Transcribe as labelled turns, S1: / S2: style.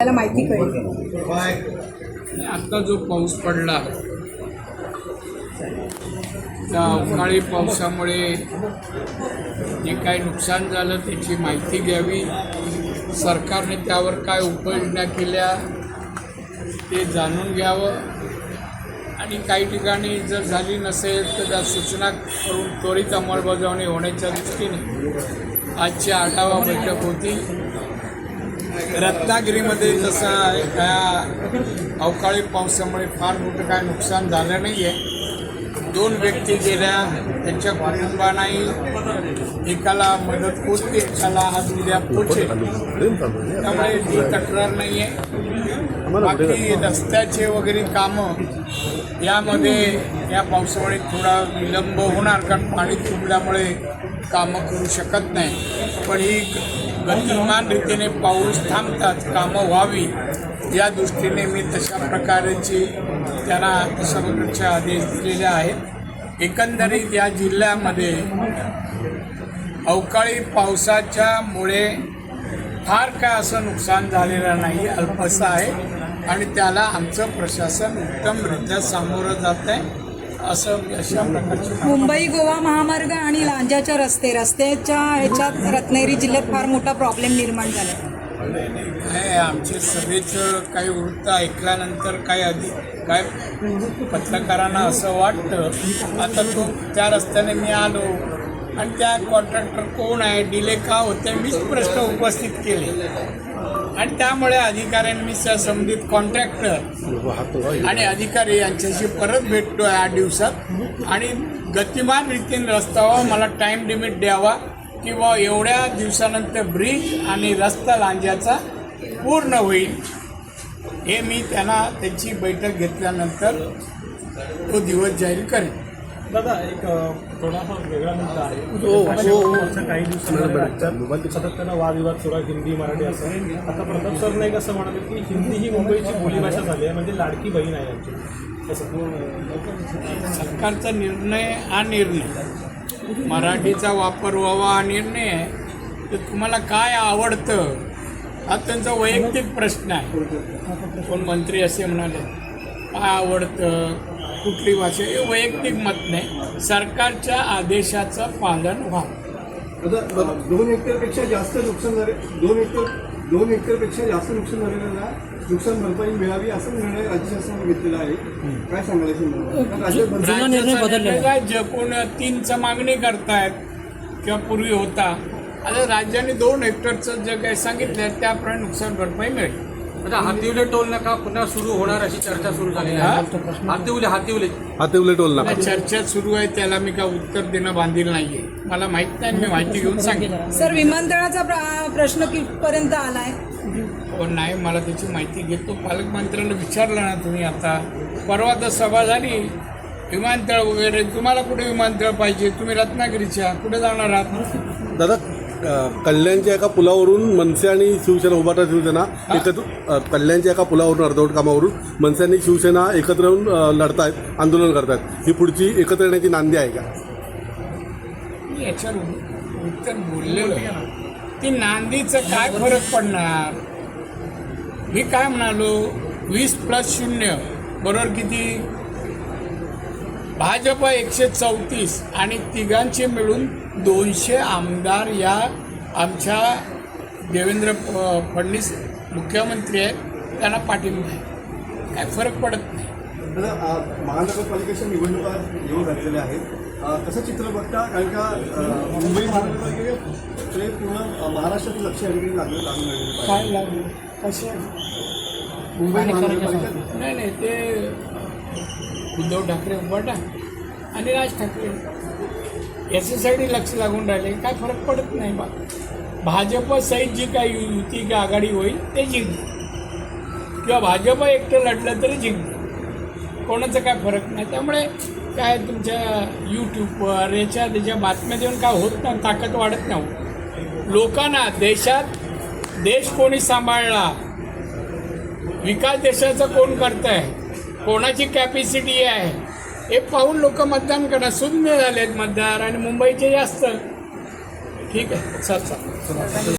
S1: आपल्याला माहिती कळेल.
S2: आता जो पाऊस पडला त्या अवकाळी पावसामुळे जे काही नुकसान झालं त्याची माहिती घ्यावी. सरकारने त्यावर काय उपाययोजना केल्या ते जाणून घ्यावं. आणि काही ठिकाणी जर झाली नसेल तर त्या सूचना करून त्वरित अंमलबजावणी होण्याच्या दृष्टीने आजची आढावा बैठक होती. रत्नागिरीमध्ये जसं ह्या अवकाळी पावसामुळे फार मोठं काय नुकसान झालं नाही आहे दोन व्यक्ती गेल्या त्यांच्या कुटुंबांनाही एकाला मदत पोचते एकाला हात दिल्या पोचेल त्यामुळे ही तक्रार नाही आहे बाकी रस्त्याचे वगैरे कामं यामध्ये या पावसामुळे थोडा विलंब होणार कारण पाणी तुंबल्यामुळे कामं करू शकत नाही. पण ही गतिमान रीतीने पाऊस थांबतात कामं व्हावी या दृष्टीने मी तशा प्रकारची त्यांना तशा आदेश दिलेले आहेत. एकंदरीत या जिल्ह्यामध्ये अवकाळी पावसाच्यामुळे फार काय असं नुकसान झालेलं नाही अल्पसं आहे. आणि त्याला आमचं प्रशासन उत्तमरित्या सामोरं जात आहे. असं अशा प्रकारची
S1: मुंबई गोवा महामार्ग आणि लांजाच्या रस्ते रस्त्याच्या ह्याच्यात रत्नागिरी जिल्ह्यात फार मोठा प्रॉब्लेम निर्माण झाला.
S2: काय आमचे सभेचं काही वृत्त ऐकल्यानंतर काय आधी काय पत्रकारांना असं वाटतं आता तो त्या रस्त्याने मी आलो आणि त्या कॉन्ट्रॅक्टर कोण आहे? डिले का होते मीच प्रश्न उपस्थित केले. आणि त्यामुळे अधिकाऱ्यांनी संबंधित कॉन्ट्रॅक्टर आणि अधिकारी यांच्याशी परत भेटतो आहे आठ दिवसात. आणि गतिमान रीतीने रस्ता व्हावा मला टाईम लिमिट द्यावा किंवा एवढ्या दिवसानंतर ब्रिज आणि रस्ता लांज्याचा पूर्ण होईल हे मी त्यांना त्यांची बैठक घेतल्यानंतर तो दिवस जाहीर करेन.
S3: दादा एक थोडासा वेगळा मुद्दा आहे. मागच्या काही दिवसांमध्ये राज्यात सातत्यानं वादविवाद सुरू आहे हिंदी मराठी असं. आता प्रताप सर नाईक असं म्हणाले की हिंदी ही मुंबईची बोलीभाषा झाली आहे म्हणजे लाडकी बहीण आहे आमची
S2: सरकारचा निर्णय हा निर्णय मराठीचा वापर व्हावा हा निर्णय आहे. तर तुम्हाला काय आवडतं हा त्यांचा वैयक्तिक प्रश्न आहे. कोण मंत्री असे म्हणाले? काय आवडतं? कुठली भाषा हे वैयक्तिक मत नाही. सरकारच्या आदेशाचं पालन व्हावं
S4: दोन हेक्टरपेक्षा जास्त नुकसान झाले. दोन हेक्टर दोन हेक्टरपेक्षा जास्त नुकसान झालेल्याला नुकसान भरपाई मिळावी असा निर्णय राज्य शासनाने घेतलेला आहे. काय
S2: निर्णय काय? जे कोण तीनचं मागणी करतायत किंवा पूर्वी होता. आता राज्याने दोन हेक्टरचं जे काही सांगितलं त्याप्रमाणे नुकसान भरपाई मिळेल.
S5: आता हातिवले टोल नाका पुन्हा सुरू होणार अशी चर्चा सुरू झालेली आहे. हातिवले हातिवले.
S6: हातिवले टोल नाका.
S2: चर्चा सुरू आहे त्याला मी काय उत्तर देणं बांधील नाहीये. मला माहीत नाही मी माहिती घेऊन सांगेन.
S1: सर विमानतळाचा प्र- प्रश्न कितपर्यंत आलाय?
S2: पण नाही मला त्याची माहिती घेतो. पालकमंत्र्यांना विचारलं ना तुम्ही आता. परवा तर सभा झाली. विमानतळ वगैरे तुम्हाला कुठे विमानतळ पाहिजे? तुम्ही रत्नागिरीच्या कुठे जाणार आहात?
S6: दादा कल्याणच्या एका पुलावरून मनसे आणि शिवसेना उभाटा शिवसेना एकत्र कल्याणच्या एका पुलावरून अर्धवट कामावरून मनसे आणि शिवसेना एकत्र येऊन लढतायत आंदोलन करतायत. ही पुढची एकत्र येण्याची नांदी आहे का?
S2: याच्यावर उत्तर ती नांदीचं काय फरक पडणार? मी काय म्हणालो? वीस प्लस शून्य. बरोबर किती? भाजप एकशे चौतीस आणि तिघांचे मिळून दोनशे आमदार या आमच्या देवेंद्र फडणवीस मुख्यमंत्री आहेत त्यांना पाठिंबा आहे. काय फरक पडत नाही.
S4: महानगरपालिकेच्या निवडणुका येऊन झालेल्या आहेत. कसं चित्र बघता? कारण का मुंबई महानगरपालिकेचे पूर्ण महाराष्ट्रातील लक्ष या ठिकाणी लागलं आहे.
S2: काय लागू कसे?
S4: मुंबई महानगरपालिका
S2: नाही नाही ते उद्धव ठाकरे उभाटा आणि राज ठाकरे. याच्यासाठी लक्ष लागून राहिले. काय फरक पडत नाही बा. भाजप सहित जी काय युती की आघाडी होईल ते जिंक किंवा भाजप एकटं लढलं तरी जिंकते कोणाचा काय फरक नाही. त्यामुळे काय तुमच्या यूट्यूबवर याच्या त्याच्या बातम्या देऊन काय होत नाही ताकद वाढत नाही. लोकांना देशात देश कोणी सांभाळला? विकास देशाचा कोण करत आहे कोणाची कॅपॅसिटी आहे? हे पाहून लोक मतदान करणार शून्य आहेत मतदार आणि मुंबईचे जास्त. ठीक आहे. चल चल.